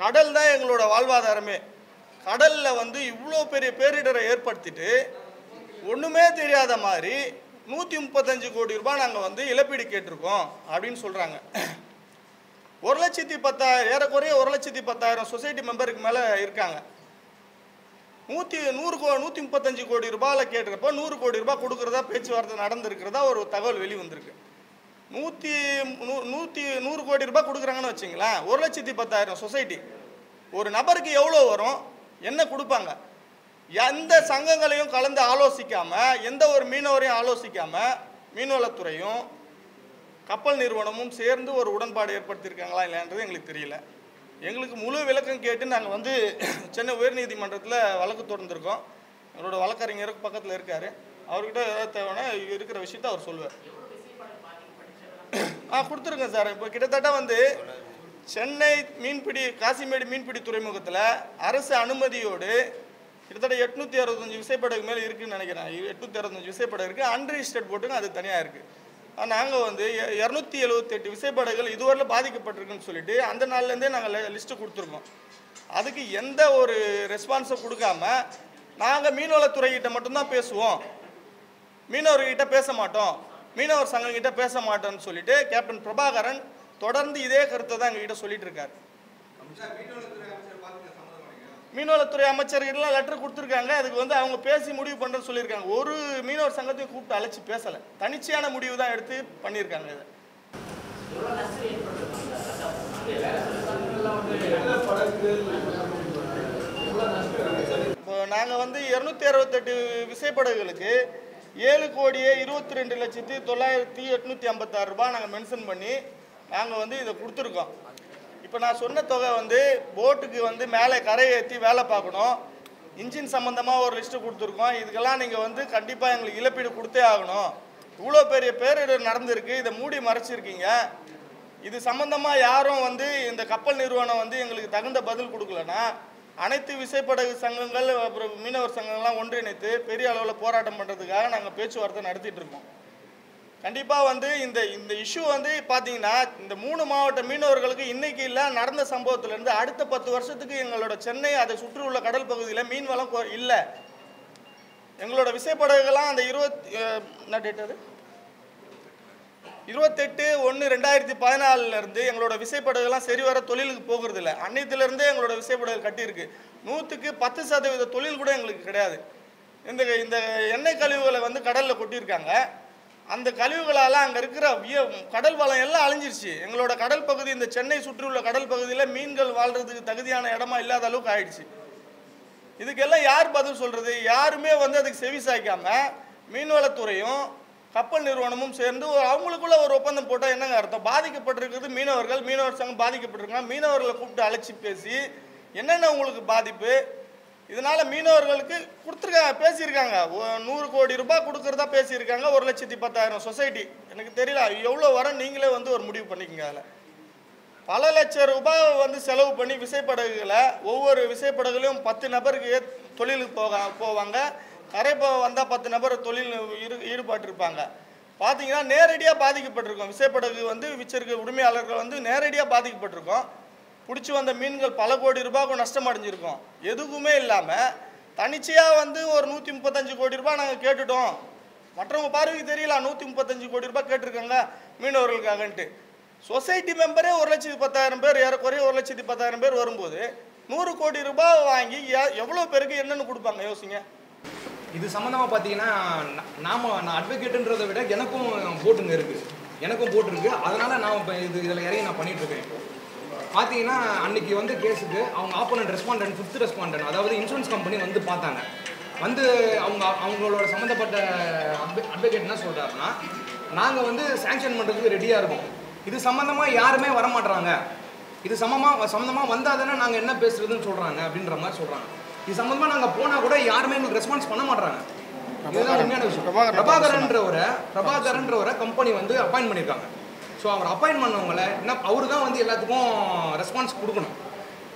கடல் தான் எங்களோட வாழ்வாதாரமே. கடலில் வந்து இவ்வளோ பெரிய பேரிடரை ஏற்படுத்திட்டு ஒன்றுமே தெரியாத மாதிரி நூற்றி முப்பத்தஞ்சு கோடி ரூபாய் நாங்கள் வந்து இழப்பீடு கேட்டிருக்கோம் அப்படின்னு சொல்கிறாங்க ஒரு லட்சத்தி பத்தாயிரம் ஏறக்குறைய ஒரு லட்சத்தி பத்தாயிரம் சொசைட்டி மெம்பருக்கு மேலே இருக்காங்க. நூற்றி நூறு கோ நூற்றி முப்பத்தஞ்சு கோடி ரூபாயில் கேட்டிருப்போ நூறு கோடி ரூபாய் கொடுக்குறதா பேச்சுவார்த்தை நடந்திருக்கிறதா ஒரு தகவல் வெளி வந்திருக்கு நூற்றி நூ நூற்றி நூறு கோடி ரூபாய் கொடுக்குறாங்கன்னு வச்சிங்களேன் ஒரு லட்சத்தி பத்தாயிரம் சொசைட்டி. ஒரு நபருக்கு எவ்வளோ வரும்? என்ன கொடுப்பாங்க? எந்த சங்கங்களையும் கலந்து ஆலோசிக்காமல் எந்த ஒரு மீனவரையும் ஆலோசிக்காமல் மீன்வளத்துறையும் கப்பல் நிறுவனமும் சேர்ந்து ஒரு உடன்பாடு ஏற்படுத்தியிருக்காங்களா இல்லைன்றது எங்களுக்கு தெரியல. எங்களுக்கு முழு விளக்கம் கேட்டு நாங்கள் வந்து சென்னை உயர்நீதிமன்றத்தில் வழக்கு தொடர்ந்துருக்கோம். எங்களோட வழக்கறிஞருக்கு பக்கத்தில் இருக்கார். அவர்கிட்ட ஏதாவது தேவைன்னா இருக்கிற விஷயத்த அவர் சொல்லுவார். ஆ கொடுத்துருக்கேன் சார். இப்போ கிட்டத்தட்ட வந்து சென்னை மீன்பிடி காசிமேடு மீன்பிடி துறைமுகத்தில் அரசு அனுமதியோடு கிட்டத்தட்ட எட்நூற்றி அறுபத்தஞ்சு விசைப்படகு மேலே இருக்குதுன்னு நினைக்கிறேன். எட்நூற்றி அறுபத்தஞ்சு விசைப்படகு இருக்குது அன்ரிஜிஸ்டர்ட் போட்டுங்க அது தனியாக இருக்குது நாங்கள் வந்து இரநூத்தி எழுபத்தெட்டு விசைப்படகுகள் இதுவரையில் பாதிக்கப்பட்டிருக்குன்னு சொல்லிட்டு அந்த நாள்லேருந்தே நாங்கள் லிஸ்ட்டு கொடுத்துருக்கோம். அதுக்கு எந்த ஒரு ரெஸ்பான்ஸும் கொடுக்காம நாங்கள் மீன்வளத்துறைகிட்ட மட்டும்தான் பேசுவோம். மீனவர்கிட்ட பேச மாட்டோம். மீனவர் சங்கங்கிட்ட பேச மாட்டோம்னு சொல்லிட்டு கேப்டன் பிரபாகரன் தொடர்ந்து இதே கருத்தை தான் எங்ககிட்ட சொல்லிட்டு இருக்காரு. மீனவளத்துறை அமைச்சர்கள்லாம் லெட்டர் கொடுத்துருக்காங்க. அதுக்கு வந்து அவங்க பேசி முடிவு பண்ணுறேன்னு சொல்லியிருக்காங்க. ஒரு மீனவர் சங்கத்தையும் கூப்பிட்டு அழைச்சி பேசலை. தனிச்சையான முடிவு தான் எடுத்து பண்ணியிருக்காங்க இதை. இப்போ நாங்கள் வந்து இரநூத்தி அறுபத்தெட்டு விசைப்படகுகளுக்கு ஏழு கோடியே இருபத்தி ரெண்டு லட்சத்தி தொள்ளாயிரத்தி எட்நூற்றி ஐம்பத்தாறு ரூபாய் நாங்கள் மென்ஷன் பண்ணி நாங்கள் வந்து இதை கொடுத்துருக்கோம். இப்போ நான் சொன்ன தொகை வந்து போட்டுக்கு வந்து மேலே கரை ஏற்றி வேலை பார்க்கணும். இன்ஜின் சம்மந்தமாக ஒரு லிஸ்ட்டு கொடுத்துருக்கோம். இதுக்கெல்லாம் நீங்கள் வந்து கண்டிப்பாக எங்களுக்கு இழப்பீடு கொடுத்தே ஆகணும். இவ்வளோ பெரிய பேரிடர் நடந்திருக்கு. இதை மூடி மறைச்சிருக்கீங்க. இது சம்மந்தமாக யாரும் வந்து இந்த கப்பல் நிறுவனம் வந்து எங்களுக்கு தகுந்த பதில் கொடுக்கலனா அனைத்து விசைப்படகு சங்கங்கள் அப்புறம் மீனவர் சங்கங்கள்லாம் ஒன்றிணைத்து பெரிய அளவில் போராட்டம் பண்ணுறதுக்காக நாங்கள் பேச்சுவார்த்தை நடத்திட்டு இருக்கோம். கண்டிப்பாக வந்து இந்த இந்த இஷ்யூ வந்து பார்த்தீங்கன்னா இந்த மூணு மாவட்ட மீனவர்களுக்கு இன்றைக்கி இல்லை நடந்த சம்பவத்திலேருந்து அடுத்த பத்து வருஷத்துக்கு எங்களோட சென்னை அதை சுற்றியுள்ள கடல் பகுதியில் மீன் வளம் இல்லை. எங்களோட விசைப்படகுகள்லாம் அந்த இருபத்தி என்ன டேட் அது இருபத்தெட்டு ஒன்று ரெண்டாயிரத்தி பதினாலிருந்து எங்களோட விசைப்படகுலாம் சரிவர தொழிலுக்கு போகிறது இல்லை அன்னைத்திலிருந்தே எங்களோட விசைப்படகு கட்டியிருக்கு. நூற்றுக்கு பத்து சதவீத தொழில் கூட எங்களுக்கு கிடையாது. இந்த இந்த எண்ணெய் கழிவுகளை வந்து கடலில் கொட்டியிருக்காங்க. அந்த கழிவுகளால் அங்கே இருக்கிற விய- கடல் வளம் எல்லாம் அழிஞ்சிருச்சு. எங்களோட கடல் பகுதி இந்த சென்னை சுற்றியுள்ள கடல் பகுதியில் மீன்கள் வாழ்கிறதுக்கு தகுதியான இடமா இல்லாத அளவுக்கு ஆயிடுச்சு. இதுக்கெல்லாம் யார் பதில் சொல்கிறது யாருமே வந்து அதுக்கு செவி சாய்க்காமல் மீன்வளத்துறையும் கப்பல் நிறுவனமும் சேர்ந்து ஒரு அவங்களுக்குள்ள ஒரு ஒப்பந்தம் போட்டால் என்னங்க அர்த்தம்? பாதிக்கப்பட்டிருக்கிறது மீனவர்கள் மீனவர் சங்கம் பாதிக்கப்பட்டிருக்காங்க மீனவர்களை கூப்பிட்டு அழைச்சி பேசி என்னென்ன உங்களுக்கு பாதிப்பு? இதனால மீனவர்களுக்கு கொடுத்துருக்காங்க பேசியிருக்காங்க. நூறு கோடி ரூபாய் கொடுக்குறதா பேசியிருக்காங்க ஒரு லட்சத்தி பத்தாயிரம் சொசைட்டி. எனக்கு தெரியல எவ்வளோ வரும் நீங்களே வந்து ஒரு முடிவு பண்ணிக்கங்க அதில். பல லட்சம் ரூபாய் வந்து செலவு பண்ணி விசைப்படகுகளை ஒவ்வொரு விசைப்படகுலையும் பத்து நபருக்கு தொழிலுக்கு போக போவாங்க. கரை இப்போ வந்தால் பத்து நபர் தொழில் ஈடு ஈடுபட்டிருப்பாங்க. பார்த்தீங்கன்னா நேரடியாக பாதிக்கப்பட்டிருக்கோம். விசைப்படகு வந்து விச்சிருக்க உரிமையாளர்கள் வந்து நேரடியாக பாதிக்கப்பட்டிருக்கோம். பிடிச்சி வந்த மீன்கள் பல கோடி ரூபாய்க்கும் நஷ்டம் அடைஞ்சிருக்கோம். எதுவுமே இல்லாமல் தனிச்சையாக வந்து ஒரு நூற்றி முப்பத்தஞ்சு கோடி ரூபாய் நாங்கள் கேட்டுட்டோம். மற்றவங்க பார்வைக்கு தெரியல நூற்றி முப்பத்தஞ்சு கோடி ரூபாய் கேட்டிருக்காங்க மீனவர்களுக்காகன்ட்டு. சொசைட்டி மெம்பரே ஒரு லட்சத்தி பத்தாயிரம் பேர் ஏறக்குறைய ஒரு லட்சத்தி பத்தாயிரம் பேர் வரும்போது நூறு கோடி ரூபாய் வாங்கி எவ்வளோ பேருக்கு என்னென்னு கொடுப்பாங்க? யோசிங்க. இது சம்மந்தமாக பார்த்தீங்கன்னா நாம் நான் அட்வொகேட்டுன்றதை விட எனக்கும் போட்டுங்க இருக்குது எனக்கும் போட்டிருக்கு அதனால் நான் இப்போ இது இதில் இறங்கி நான் பண்ணிகிட்ருக்கேன் இப்போ பார்த்தீங்கன்னா அன்னைக்கு வந்து கேஸுக்கு அவங்க ஆப்போனன்ட் ரெஸ்பாண்டன்ட் ஃபிஃப்த் ரெஸ்பாண்டன்ட் அதாவது இன்சூரன்ஸ் கம்பெனி வந்து பார்த்தாங்க. வந்து அவங்க அவங்களோட சம்மந்தப்பட்ட அட்வொகேட் என்ன சொல்கிறாருன்னா நாங்கள் வந்து சேங்ஷன் பண்ணுறதுக்கு ரெடியாக இருக்கோம். இது சம்மந்தமாக யாருமே வர மாட்றாங்க இது சமமாக சம்மந்தமாக வந்தால் தானே நாங்கள் என்ன பேசுறதுன்னு சொல்கிறாங்க அப்படின்ற மாதிரி சொல்கிறாங்க இது சம்மந்தமாக நாங்கள் போனால் கூட யாருமே எங்களுக்கு ரெஸ்பான்ஸ் பண்ண மாட்றாங்க. இதுதான் உண்மையான விஷயம். பிரபாகரன் பிரபாகரன்றவரை பிரபாகரன்றவரை கம்பெனி வந்து அப்பாயின்ட் பண்ணியிருக்காங்க ஸோ அவர் அப்பாயின்ட் பண்ணவங்கள என்ன அவரு தான் வந்து எல்லாத்துக்கும் ரெஸ்பான்ஸ் கொடுக்கணும்.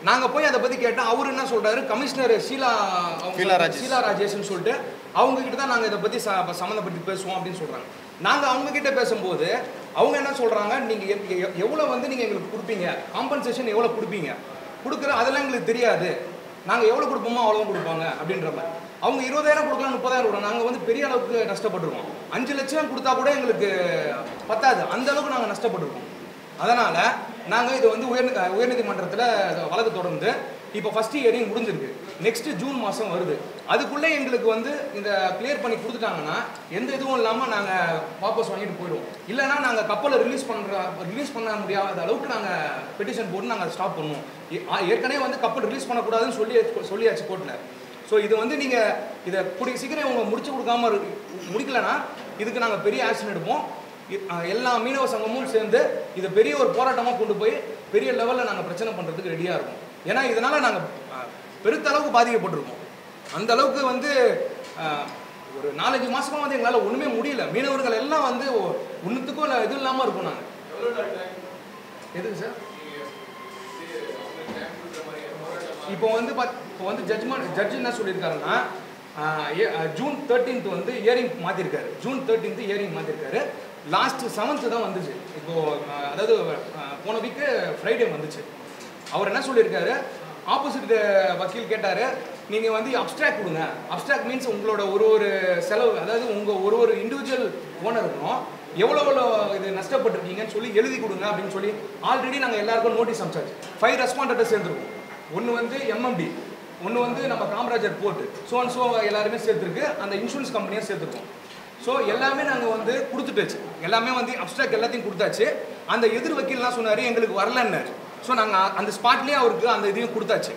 நாங்கள் போய் அதை பற்றி கேட்டால் அவர் என்ன சொல்றாரு? கமிஷனர் ஷீலா அவங்க ஷீலா ராஜேஷ். ஷீலா ராஜேஷ்னு சொல்லிட்டு அவங்க கிட்ட தான் நாங்கள் இதை பற்றி சம்மந்தப்பட்டு பேசுவோம் அப்படின்னு சொல்கிறாங்க நாங்கள் அவங்க கிட்ட பேசும்போது அவங்க என்ன சொல்கிறாங்க நீங்கள் எவ்வளோ வந்து நீங்கள் எங்களுக்கு கொடுப்பீங்க? காம்பன்சேஷன் எவ்வளோ கொடுப்பீங்க? கொடுக்குற அதெல்லாம் எங்களுக்கு தெரியாது. நாங்கள் எவ்வளோ கொடுப்போமோ அவ்வளோ கொடுப்பாங்க அப்படின்ற மாதிரி. அவங்க இருபதாயிரம் கொடுக்கலாம் முப்பதாயிரம் கொடுக்கலாம். நாங்கள் வந்து பெரிய அளவுக்கு நஷ்டப்பட்டிருக்கோம். அஞ்சு லட்சம் கொடுத்தா கூட எங்களுக்கு பத்தாது. அந்த அளவுக்கு நாங்கள் நஷ்டப்பட்டிருக்கோம். அதனால் நாங்கள் இது வந்து உயர் உயர்நீதிமன்றத்தில் வழக்கு தொடர்ந்து இப்போ ஃபஸ்ட் இயரிங் முடிஞ்சிருக்கு. நெக்ஸ்ட் ஜூன் மாதம் வருது. அதுக்குள்ளே எங்களுக்கு வந்து இந்த கிளியர் பண்ணி கொடுத்துட்டாங்கன்னா எந்த இதுவும் இல்லாமல் நாங்கள் வாபஸ் வாங்கிட்டு போயிடுவோம். இல்லைன்னா நாங்கள் கப்பலை ரிலீஸ் பண்ணுற ரிலீஸ் பண்ண முடியாத அளவுக்கு நாங்கள் பெட்டிஷன் போட்டு நாங்கள் ஸ்டாப் பண்ணுவோம். ஏற்கனவே வந்து கப்பல் ரிலீஸ் பண்ணக்கூடாதுன்னு சொல்லி சொல்லியாச்சு கோர்ட்டில். ஸோ இது வந்து நீங்கள் இதை கூடிய சீக்கிரம் இவங்க முடிச்சு கொடுக்காம முடிக்கலன்னா இதுக்கு நாங்கள் பெரிய ஆக்ஷன் எடுப்போம். எல்லா மீனவ சங்கமும் சேர்ந்து இதை பெரிய ஒரு போராட்டமாக கொண்டு போய் பெரிய லெவலில் நாங்கள் பிரச்சனை பண்ணுறதுக்கு ரெடியாக இருக்கும். ஏன்னா இதனால் நாங்கள் பெருத்த அளவுக்கு பாதிக்கப்பட்டிருக்கோம். அந்த அளவுக்கு வந்து ஒரு நாலஞ்சு மாசமா வந்து எங்களால் ஒன்றுமே முடியல. மீனவர்கள் எல்லாம் வந்து ஒ- ஒண்ணுத்துக்கும் இல்லை இது இல்லாமல் இருக்கும் நாங்கள் எதுக்கு சார் இப்போ வந்து பாத் இப்போ வந்து ஜட்ஜ்மெண்ட் ஜட்ஜ் என்ன சொல்லியிருக்காருன்னா ஜூன் தேர்ட்டீன்த் வந்து இயரிங் மாற்றிருக்காரு ஜூன் தேர்ட்டீன்த் இயரிங் மாற்றிருக்காரு லாஸ்ட் செவன்த்து தான் வந்துச்சு. இப்போ ஆஹ் அதாவது போன வீக்கு ஃப்ரைடே வந்துச்சு. அவர் என்ன சொல்லியிருக்காரு? ஆப்போசிட் வக்கீல் கேட்டார் நீங்கள் வந்து அப்ட்ராக்ட் கொடுங்க. அப்ட்ராக்ட் மீன்ஸ் உங்களோட ஒரு ஒரு செலவு அதாவது உங்கள் ஒரு ஒரு இண்டிவிஜுவல் ஓனருக்கும் எவ்வளோ எவ்வளோ இது நஷ்டப்பட்டிருக்கீங்கன்னு சொல்லி எழுதி கொடுங்க அப்படின்னு சொல்லி ஆல்ரெடி நாங்கள் எல்லாருக்கும் நோட்டீஸ் அனுப்பிச்சாச்சு. ஃபைவ் ரெஸ்பாண்டர்ட்டை சேர்ந்துருக்கோம். ஒன்று வந்து எம்எம்டி ஒன்று வந்து நம்ம Kamarajar port so and so எல்லாருமே சேர்த்துருக்கு அந்த இன்சூரன்ஸ் கம்பெனியும் சேர்த்துருக்கோம் ஸோ எல்லாமே நாங்கள் வந்து கொடுத்துட்டாச்சு. எல்லாமே வந்து அப்ட்ராக்ட் எல்லாத்தையும் கொடுத்தாச்சு. அந்த எதிர் வக்கீல்லாம் சொன்னார் எங்களுக்கு வரலன்னாரு. ஸோ நாங்கள் அந்த ஸ்பாட்லேயே அவருக்கு அந்த இதையும் கொடுத்தாச்சு.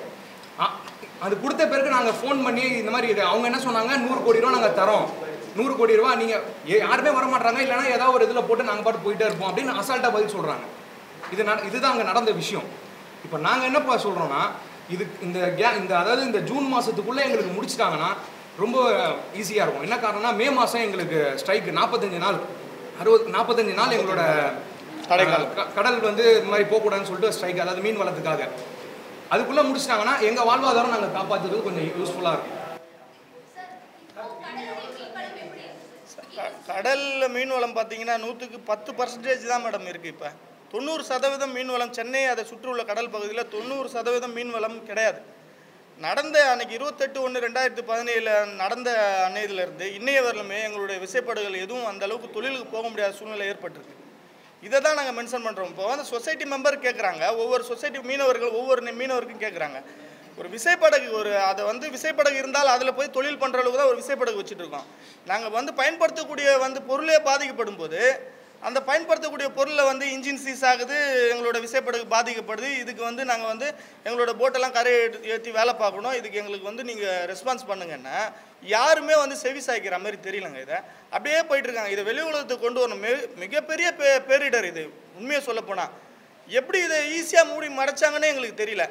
அ- அது கொடுத்த பிறகு நாங்கள் ஃபோன் பண்ணி இந்த மாதிரி இது அவங்க என்ன சொன்னாங்க? நூறு கோடி ரூபா நாங்கள் தரோம். நூறு கோடி ரூபா நீங்கள் யாருமே வர மாட்டாங்க இல்லைன்னா ஏதாவது ஒரு இதில் போட்டு நாங்கள் பாட்டு போயிட்டே இருப்போம் அப்படின்னு அசால்ட்டாக பதில் சொல்கிறாங்க இது நட இதுதான் அங்கே நடந்த விஷயம். இப்போ நாங்கள் என்னப்பா சொல்கிறோன்னா இது இந்த கே இந்த அதாவது இந்த ஜூன் மாதத்துக்குள்ளே எங்களுக்கு முடிச்சிட்டாங்கன்னா ரொம்ப ஈஸியாக இருக்கும். என்ன காரணம்னா மே மாதம் எங்களுக்கு ஸ்ட்ரைக்கு நாற்பத்தஞ்சு நாள். அறுபது நாற்பத்தஞ்சு நாள் எங்களோட தடைக்காலம். க- கடல் வந்து இந்த மாதிரி போகக்கூடாதுன்னு சொல்லிட்டு ஸ்ட்ரைக் அதாவது மீன் வளத்துக்காக அதுக்குள்ளே முடிச்சிட்டாங்கன்னா எங்கள் வாழ்வாதாரம் நாங்கள் காப்பாற்றுறது கொஞ்சம் யூஸ்ஃபுல்லாக இருக்கும். கடல்ல மீன் வளம் பார்த்தீங்கன்னா நூற்றுக்கு பத்து பர்சன்டேஜ் தான் மேடம் இருக்குது இப்போ. தொண்ணூறு சதவீதம் மீன் வளம் சென்னை அதை சுற்றியுள்ள கடல் பகுதியில் தொண்ணூறு சதவீதம் மீன் வளம் கிடையாது. நடந்த அன்னைக்கு இருபத்தெட்டு ஒன்று ரெண்டாயிரத்தி பதினேழில் நடந்த அன்னையிலிருந்து இன்னைய வரலுமே எங்களுடைய விசைப்படகுகள் எதுவும் அந்த அளவுக்கு தொழிலுக்கு போக முடியாத சூழ்நிலை ஏற்பட்டிருக்கு. இதை தான் நாங்கள் மென்ஷன் பண்ணுறோம் இப்போ வந்து சொசைட்டி மெம்பர் கேட்குறாங்க ஒவ்வொரு சொசைட்டி மீனவர்கள் ஒவ்வொரு மீனவருக்கும் கேட்குறாங்க ஒரு விசைப்படகு ஒரு அதை வந்து விசைப்படகு இருந்தால் அதில் போய் தொழில் பண்ணுற அளவுக்கு தான் ஒரு விசைப்படகு வச்சுட்டு இருக்கோம். நாங்கள் வந்து பயன்படுத்தக்கூடிய வந்து பொருளே பாதிக்கப்படும் போது அந்த பயன்படுத்தக்கூடிய பொருளில் வந்து இன்ஜின் சீஸ் ஆகுது எங்களோட விசைப்படகு பாதிக்கப்படுது. இதுக்கு வந்து நாங்கள் வந்து எங்களோட போட்டெல்லாம் கரை ஏற்றி வேலை பார்க்கணும். இதுக்கு எங்களுக்கு வந்து நீங்கள் ரெஸ்பான்ஸ் பண்ணுங்கன்னா யாருமே வந்து செவி சாய்க்கிற மாதிரி தெரியலங்க இதை. அப்படியே போயிட்டுருக்காங்க இதை வெளி உலகத்துக்கு கொண்டு வரணும். மிக- மிகப்பெரிய பே பேரிடர் இது. உண்மையை சொல்லப்போனால் எப்படி இதை ஈஸியாக மூடி மறைச்சாங்கன்னே எங்களுக்கு தெரியல.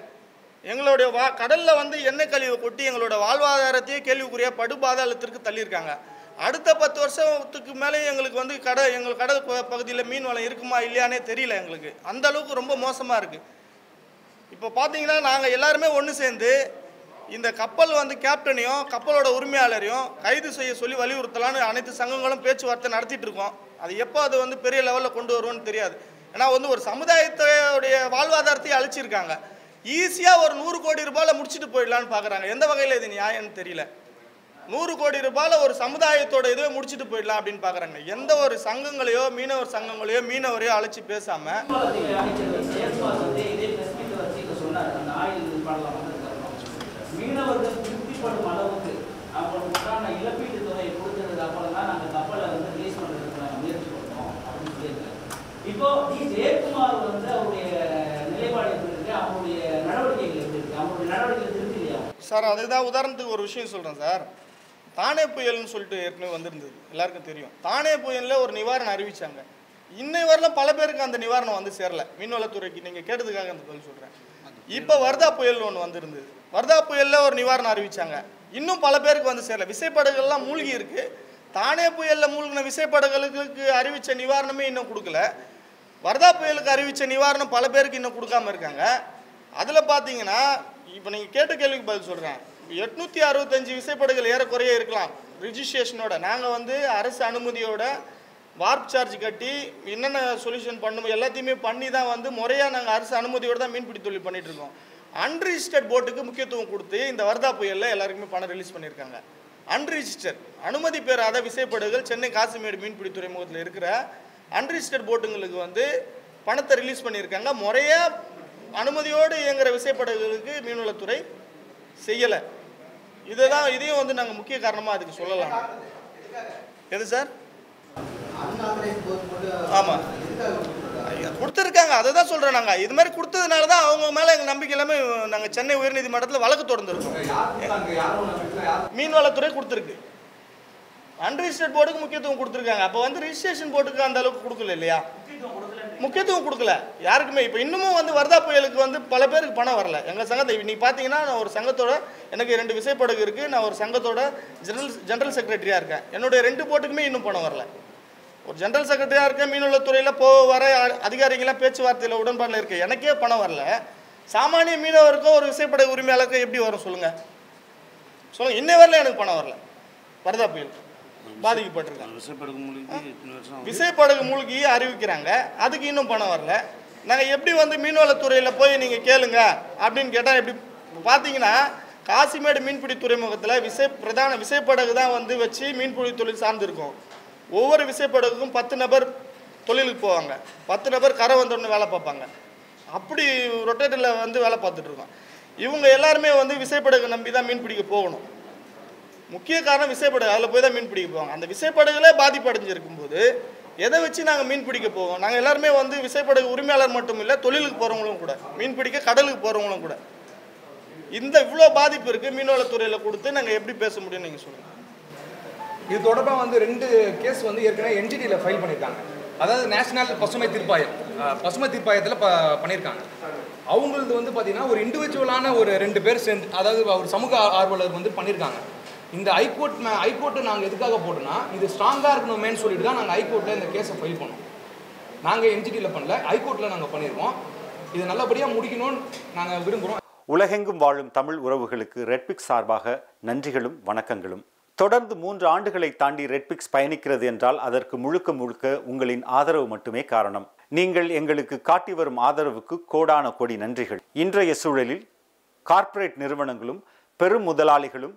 எங்களுடைய வா கடலில் வந்து எண்ணெய் கழிவை கொட்டி எங்களோட வாழ்வாதாரத்தையே கேள்விக்குரிய படுபாதாளத்திற்கு தள்ளியிருக்காங்க. அடுத்த பத்து வருஷத்துக்கு மேலே எங்களுக்கு வந்து கடை எங்கள் கடல் பகுதியில் மீன் வளம் இருக்குமா இல்லையானே தெரியல எங்களுக்கு. அந்த அளவுக்கு ரொம்ப மோசமாக இருக்குது இப்போ பார்த்தீங்கன்னா நாங்கள் எல்லாருமே ஒன்று சேர்ந்து இந்த கப்பல் வந்து கேப்டனையும் கப்பலோட உரிமையாளரையும் கைது செய்ய சொல்லி வலியுறுத்தலான்னு அனைத்து சங்கங்களும் பேச்சுவார்த்தை நடத்திட்டு இருக்கோம். அது எப்போ அது வந்து பெரிய லெவலில் கொண்டு வருவோன்னு தெரியாது. ஏன்னா வந்து ஒரு சமுதாயத்தோடைய வாழ்வாதாரத்தையும் அழிச்சிருக்காங்க. ஈஸியாக ஒரு நூறு கோடி ரூபாயில் முடிச்சுட்டு போயிடலான்னு பார்க்குறாங்க எந்த வகையில் இது நியாயம்னு தெரியல. நூறு கோடி ரூபாயில் ஒரு சமுதாயத்தோட இதுவே முடிச்சுட்டு போயிடலாம் அப்படின்னு பார்க்குறாங்க எந்த ஒரு சங்கங்களையோ மீனவர் சங்கங்களையோ மீனவரையோ அழைச்சி பேசாமல் மீன்வளத்துறை அமைச்சர் ஜெயக்குமார் வந்து இதே பிரஸ் மீட் வச்சு இங்க சொன்னார் அந்த ஆயில் பாடலாம் வந்ததுக்கப்புறம் மீனவர்கள் திருப்திப்படும் அளவுக்கு அவங்களுக்கு உண்டான இழப்பீட்டு தொகையை கொடுத்ததுக்கு அப்புறம் தான் நாங்கள் கப்பலை வந்து ரிலீஸ் பண்ணுறதுக்கு நாங்கள் முயற்சி பண்ணோம் அப்படின்னு சொல்லியிருக்காரு. இப்போ டி. ஜெயக்குமார் வந்து அவருடைய நிலைப்பாடு எப்படி இருக்கு? அவருடைய நடவடிக்கைகள் எப்படி இருக்கு? அவருடைய நடவடிக்கைகள் திருப்தி இல்லையா? சார் அதுதான் உதாரணத்துக்கு ஒரு விஷயம் சொல்கிறேன் சார். தானே புயல்னு சொல்லிட்டு ஏற்கனவே வந்திருந்தது. எல்லாருக்கும் தெரியும். தானே புயலில் ஒரு நிவாரணம் அறிவிச்சாங்க. இன்னை வரலாம் பல பேருக்கு அந்த நிவாரணம் வந்து சேரல. மீன்வளத்துறைக்கு நீங்கள் கேட்டதுக்காக அந்த பதில் சொல்கிறேன் இப்போ வர்தா புயல் ஒன்று வந்திருந்தது. வர்தா புயலில் ஒரு நிவாரணம் அறிவிச்சாங்க. இன்னும் பல பேருக்கு வந்து சேரல. விசைப்படகுகள்லாம் மூழ்கி இருக்கு. தானே புயலில் மூழ்கின விசைப்படகுகளுக்கு அறிவித்த நிவாரணமே இன்னும் கொடுக்கல. வர்தா புயலுக்கு அறிவித்த நிவாரணம் பல பேருக்கு இன்னும் கொடுக்காம இருக்காங்க. அதில் பார்த்தீங்கன்னா இப்போ நீங்கள் கேட்ட கேள்விக்கு பதில் சொல்கிறேன் எட்நூற்றி அறுபத்தஞ்சு விசைப்படகுகள் ஏறக்குறைய இருக்கலாம். ரிஜிஸ்ட்ரேஷனோட நாங்கள் வந்து அரசு அனுமதியோட வார்ப் சார்ஜ் கட்டி என்னென்ன சொல்யூஷன் பண்ணுமோ எல்லாத்தையுமே பண்ணி தான் வந்து முறையாக நாங்கள் அரசு அனுமதியோடு தான் மீன்பிடி தொழில் பண்ணிட்டு இருக்கோம். அன்ரிஜிஸ்டர்ட் போட்டுக்கு முக்கியத்துவம் கொடுத்து இந்த வர்தா புயலில் எல்லாருக்குமே பணம் ரிலீஸ் பண்ணியிருக்காங்க. அன்ரிஜிஸ்டர் அனுமதி பெறாத விசைப்படகுகள் சென்னை காசிமேடு மீன்பிடி துறைமுகத்தில் இருக்கிற அன்ரிஜிஸ்டர்ட் போட்டுங்களுக்கு வந்து பணத்தை ரிலீஸ் பண்ணியிருக்காங்க. முறையாக அனுமதியோடு இயங்குகிற விசைப்படகுகளுக்கு மீன்வளத்துறை செய்யலை. இதுதான் இதையும் வந்து நாங்கள் முக்கிய காரணமாக அதுக்கு சொல்லலாம். எது சார்? ஆமாம் கொடுத்துருக்காங்க அதை தான் சொல்கிறோம் நாங்கள் இது மாதிரி கொடுத்ததுனால தான் அவங்க மேலே எங்கள் நம்பிக்கை இல்லாமல் நாங்கள் சென்னை உயர்நீதிமன்றத்தில் வழக்கு தொடர்ந்துருக்கோம். மீன்வளத்துறை கொடுத்துருக்கு. அன்ரிஜிஸ்டர்ட் போர்டுக்கு முக்கியத்துவம் கொடுத்துருக்காங்க. அப்போ வந்து ரிஜிஸ்ட்ரேஷன் போர்டுக்கு அந்த அளவுக்கு கொடுக்கல இல்லையா? முக்கியத்துவம் கொடுக்கல. யாருக்குமே. இப்போ இன்னமும் வந்து வர்தா புயலுக்கு வந்து பல பேருக்கு பணம் வரல. எங்கள் சங்கத்தை நீ பார்த்தீங்கன்னா நான் ஒரு சங்கத்தோட எனக்கு ரெண்டு விசைப்படகு இருக்குது நான் ஒரு சங்கத்தோட ஜெனரல் ஜென்ரல் செக்ரட்டரியாக இருக்கேன். என்னுடைய ரெண்டு போட்டுக்குமே இன்னும் பணம் வரல. ஒரு ஜென்ரல் செக்ரட்டரியாக இருக்கேன் மீனவளத்துறையில் போக வர அதிகாரிகள்லாம் பேச்சுவார்த்தையில் உடன்பாடில் இருக்கு. எனக்கே பணம் வரல. சாமானிய மீனவருக்கும் ஒரு விசைப்படகு உரிமையாளருக்கும் எப்படி வரும் சொல்லுங்கள் சொல்லுங்கள் இன்ன வரல எனக்கு பணம் வரல. வரதா புயல். பாதிக்கப்பட்டிருக்கேன் விசைப்படகு மூழ்கி அறிவிக்கிறாங்க. அதுக்கு இன்னும் பணம் வரல. நாங்கள் எப்படி வந்து மீன்வளத்துறையில் போய் நீங்கள் கேளுங்க அப்படின்னு கேட்டால் எப்படி பார்த்தீங்கன்னா காசிமேடு மீன்பிடி துறைமுகத்தில் விசை பிரதான விசைப்படகு தான் வந்து வச்சு மீன்பிடி தொழில் சார்ந்திருக்கும். ஒவ்வொரு விசைப்படகுக்கும் பத்து நபர் தொழிலுக்கு போவாங்க. பத்து நபர் கரை வந்தோடனே வேலை பார்ப்பாங்க. அப்படி ரொட்டேட்டரில் வந்து வேலை பார்த்துட்டு இருக்கோம். இவங்க எல்லாருமே வந்து விசைப்படகு நம்பி தான் மீன் பிடிக்க போகணும். முக்கிய காரணம் விசைப்படகு. அதில் போய் தான் மீன் பிடிக்க போவாங்க. அந்த விசைப்படகுலே பாதிப்பு அடைஞ்சிருக்கும் போது எதை வச்சு நாங்கள் மீன் பிடிக்க போவோம்? நாங்கள் எல்லாருமே வந்து விசைப்படகு உரிமையாளர் மட்டும் இல்லை தொழிலுக்கு போகிறவங்களும் கூட மீன் பிடிக்க கடலுக்கு போகிறவங்களும் கூட. இந்த இவ்வளோ பாதிப்பு இருக்குது மீன்வளத்துறையில் கொடுத்து நாங்கள் எப்படி பேச முடியும்னு நீங்கள் சொல்லுங்கள் இது தொடர்பாக வந்து ரெண்டு கேஸ் வந்து ஏற்கனவே என்ஜிடியில் ஃபைல் பண்ணியிருக்காங்க அதாவது நேஷனல் பசுமை தீர்ப்பாயம். பசுமை தீர்ப்பாயத்தில் ப பண்ணியிருக்காங்க அவங்களது வந்து பார்த்திங்கன்னா ஒரு இண்டிவிஜுவலான ஒரு ரெண்டு பேர் சேர்ந்து அதாவது ஒரு சமூக ஆர்வலர் வந்து பண்ணியிருக்காங்க இந்த ஹைகோர்ட் ஹைகோர்ட்டு நாங்கள் எதுக்காக போட்டோம்னா இது ஸ்ட்ராங்காக இருக்கணுமேன்னு சொல்லிட்டு தான் நாங்கள் ஹைகோர்ட்டில் இந்த கேஸை ஃபைல் பண்ணோம். நாங்கள் என்ஜிடியில் பண்ணல. ஹைகோர்ட்டில் நாங்கள் பண்ணியிருக்கோம் இது நல்லபடியாக முடிக்கணும்னு நாங்கள் விரும்புகிறோம் உலகெங்கும் வாழும் தமிழ் உறவுகளுக்கு ரெட்பிக்ஸ் சார்பாக நன்றிகளும் வணக்கங்களும். தொடர்ந்து மூன்று ஆண்டுகளை தாண்டி ரெட்பிக்ஸ் பயணிக்கிறது என்றால் அதற்கு முழுக்க முழுக்க உங்களின் ஆதரவு மட்டுமே காரணம். நீங்கள் எங்களுக்கு காட்டி வரும் ஆதரவுக்கு கோடான கோடி நன்றிகள். இன்றைய சூழலில் கார்ப்பரேட் நிறுவனங்களும் பெரும் முதலாளிகளும்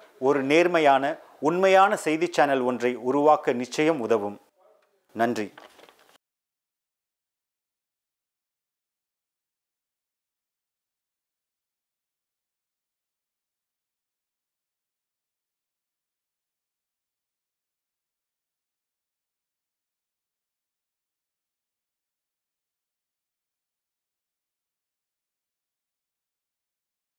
ஒரு நேர்மையான உண்மையான செய்தி சேனல் ஒன்றை உருவாக்க நிச்சயம் உதவும். நன்றி.